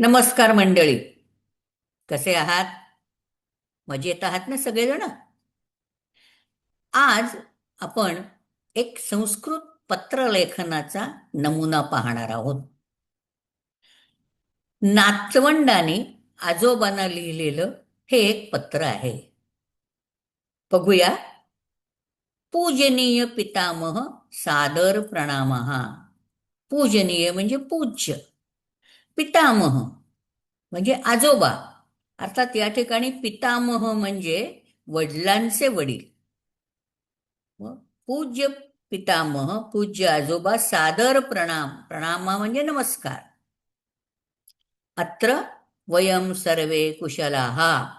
नमस्कार मंडळी. कसे आहात? मजेत आहात ना सगळेजण? आज आपण एक संस्कृत पत्रलेखनाचा नमुना पाहणार आहोत. नाचवंडाने आजोबांना लिहिलेलं हे एक पत्र आहे. बघूया. पूजनीय पितामह सादर प्रणामहा. पूजनीय म्हणजे पूज्य. पितामह म्हणजे आजोबा. अर्थात या ठिकाणी पितामह म्हणजे वडिलांचे वडील. पूज्य पितामह पूज्य आजोबा सादर प्रणाम. प्रणामा म्हणजे नमस्कार. अत्र वयम सर्वे कुशलाहा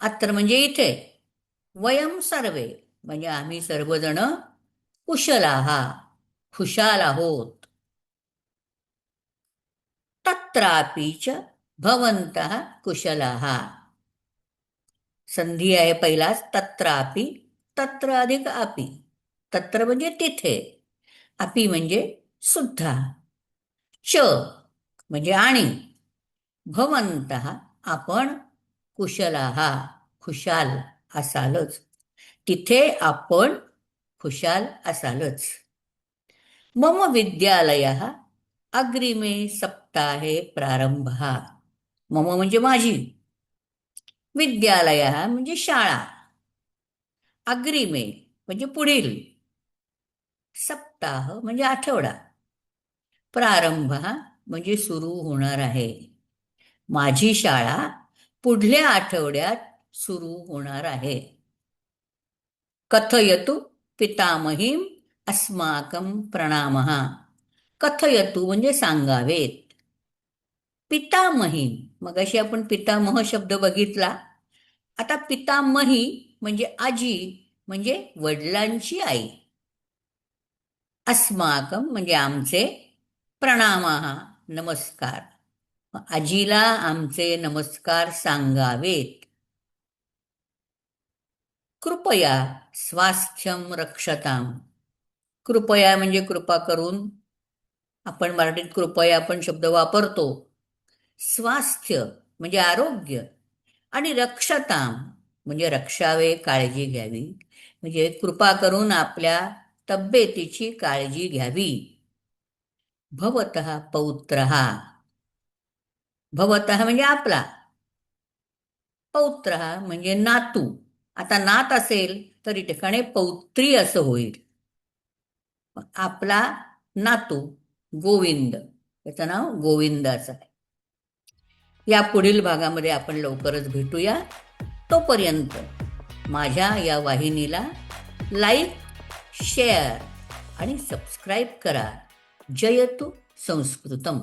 अत्र म्हणजे इथे. वयम सर्वे म्हणजे आम्ही सर्वजण कुशलाहा खुशाल आहोत. तत्रापि च भवन्तः कुशलाः। संधी आहे पहिलाच तत्रापि तत्र अधिक अपि। तत्र म्हणजे तिथे। अपि म्हणजे सुद्धा। च म्हणजे आणि। भवन्तः आपण कुशलाः। खुशाल असालच। तिथे आपण खुशाल असालच। मम विद्यालयः अग्रिमे सप्ताहे प्रारंभ. मम म्हणजे माझी. विद्यालय म्हणजे शाळा. अग्रिमे म्हणजे पुढील. सप्ताह म्हणजे आठवडा. प्रारंभ म्हणजे सुरू होणार आहे. माझी शाळा पुढल्या आठवड्यात सुरू होणार आहे. कथयतु पितामहीम अस्माकं प्रणामः. कथयतु म्हणजे सांगावेत. पितामही मग अशी आपण पितामह शब्द बघितला. आता पितामही म्हणजे आजी म्हणजे वडिलांची आई. अस्माकम म्हणजे आमचे प्रणामा नमस्कार. आजीला आमचे नमस्कार सांगावेत. कृपया स्वास्थ्यम रक्षताम. कृपया म्हणजे कृपा करून आपण मराठीत कृपया आपण शब्द वापरतो. स्वास्थ्य म्हणजे आरोग्य आणि रक्षताम म्हणजे रक्षावे काळजी घ्यावी. म्हणजे कृपा करून आपल्या तब्येतीची काळजी घ्यावी. भवत पौत्र. भवत म्हणजे आपला. पौत्र म्हणजे नातू. आता नात असेल तरी ठिकाणी पौत्री असं होईल. आपला नातू गोविंद. त्याचं नाव गोविंदाचं आहे. या पुढील भागामध्ये आपण लवकरच भेटूया. तोपर्यंत माझ्या या वाहिनीला लाईक शेअर आणि सबस्क्राईब करा. जयतु संस्कृतम.